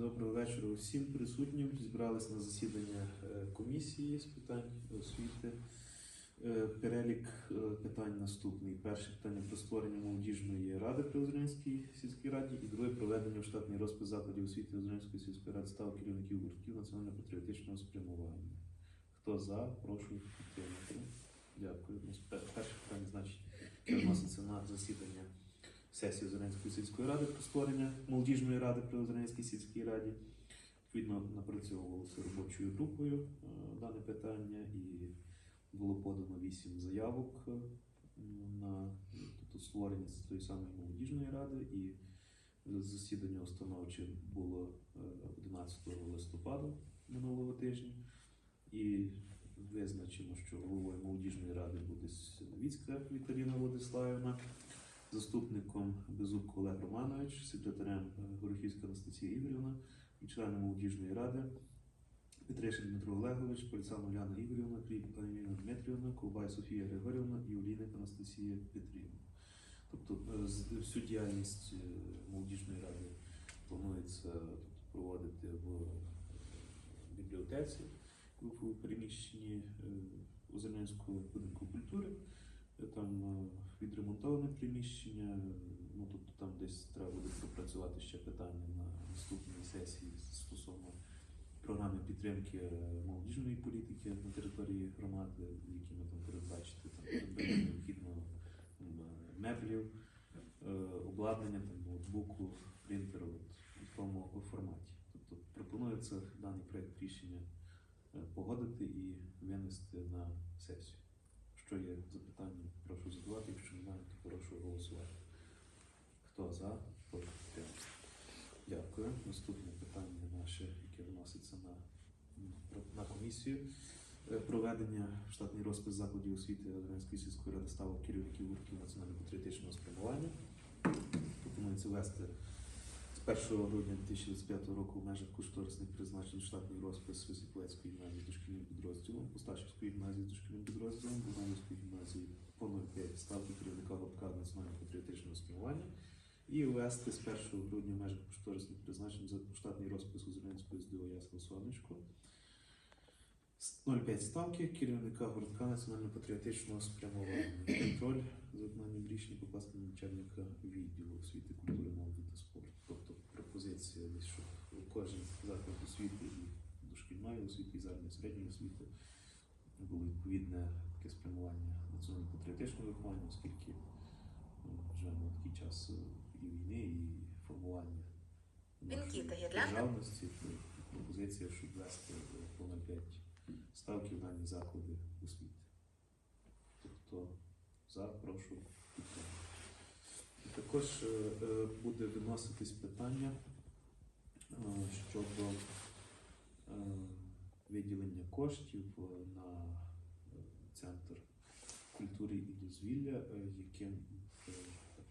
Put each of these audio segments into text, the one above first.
Доброго вечора усім присутнім. Зібрались на засідання е, комісії з питань освіти. Е, Перелік е, питань наступний. Перше питання про створення молодіжної ради при Озерянській сільській раді і друге проведення в штатний розпис закладів освіти Озерянської сільської ради став керівників гуртків національно-патріотичного спрямування. Хто за, прошу підтримати. Дякую. Перше питання, значить, переноситься на засідання сесії Озерянської сільської ради про створення молодіжної ради при Озерянській сільській раді. Відповідно, напрацьовувалося робочою групою е, дане питання і було подано вісім заявок е, на тобто, створення тої самої молодіжної ради, і засідання установче було е, 11 листопада минулого тижня. І визначено, що головою молодіжної ради буде Новіцька Віталіна Владиславівна, заступником Безубко Олег Романович, секретарем е, Горохівська Анастасія Ігорівна членом молодіжної ради Петришин Дмитро Олегович, Поліцан Уляна Ігорівна, Кріп Ангеліна Дмитрівна, Ковбай Софія Григорівна і Олійник Анастасія Петрівна. Тобто е, всю діяльність е, молодіжної ради планується тобто, проводити в бібліотеці в приміщенні Озернянського будинку культури. Е, Там е, відремонтоване приміщення, ну тобто там десь треба буде пропрацювати ще питання на наступній сесії стосовно програми підтримки е, молодіжної політики на території громади, які ми там передбачити там е, меблів, е, обладнання, там ноутбуку, принтеру в такому форматі. Тобто пропонується даний проект рішення е, погодити і винести на сесію. Що є запитання, прошу задавати. Якщо немає, то прошу голосувати. Хто за, прошу підтримати. Дякую. Наступне питання наше, яке вноситься на, на комісію. Е, Проведення штатний розпис закладів освіти Радянської сільської ради ставок керівників гуртків національно-патріотичного спрямування. Пропонується ввести з 1 грудня 2025 року в межах кошторисних призначень штатний розпис Високовецької гімназії дошкільним підрозділом, Посташівської гімназії дошкільним підрозділом, Богданівської гімназії по 0,5 ставки керівника гуртка національно-патріотичного спрямування і ввести з 1 грудня в межах кошторисних призначень за штатний розпис у Зеленської СДО Ясно Сонечко. 0,5 ставки керівника гуртка національно-патріотичного спрямування. Контроль за виконанням рішень покласти начальника відділу освіти, культури, молоді та спорту. Тобто пропозиція, щоб кожен заклад освіти і дошкільної освіти, і загальної середньої освіти було відповідне таке спрямування національно-патріотичного виховання, оскільки ну, живемо в такий час е, і війни, і формування державності. то Пропозиція, щоб ввести е, по 0,5 ставки в дані заклади освіти. Тобто за, прошу підтримати. Також е, е, буде виноситись питання щодо виділення коштів на центр культури і дозвілля, е, яким е,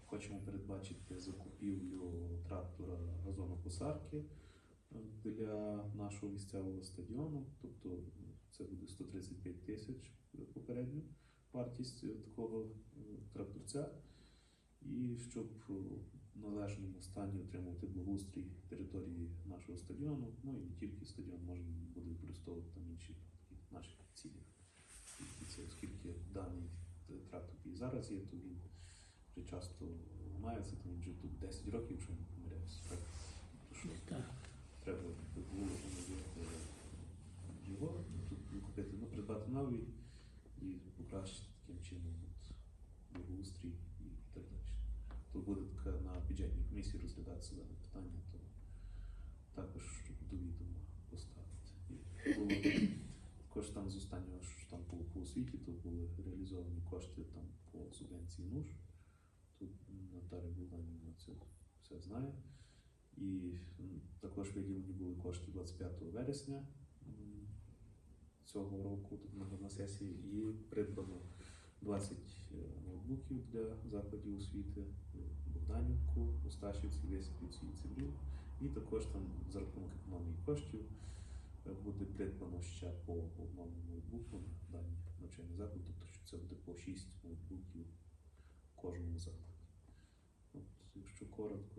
хочемо передбачити закупівлю трактора газонокосарки е, для нашого місцевого стадіону. Тобто е, це буде 135 тисяч е, попередньо вартість е, такого е, тракторця. І щоб е, в належному стані отримувати благоустрій території нашого стадіону, ну і не тільки стадіон можна буде використовувати там інші такі наші цілі. І це оскільки даний е, трактор, який зараз є, то він вже часто ламається, то він вже тут 10 років, якщо я не помиляюся. Так? Що треба було його, тут купити, ну, придбати новий і покращити таким чином благоустрій і так далі. То буде така на бюджетній комісії розглядатися дане питання, то також щоб до відома поставити. І було також там з останнього що там по, по освіті, то були реалізовані кошти там по субвенції НУШ. Тут Наталя Богданівна це все знає. І також виділені були кошти 25 вересня цього року на, на сесії і придбано 20 е, ноутбуків для закладів освіти Богданівку, Осташівці, Висипівці і Циврів. І також там за рахунок економії коштів буде придбано ще по одному ноутбуку на дані навчальний заклад, тобто що це буде по 6 ноутбуків в кожному закладі. От, якщо коротко,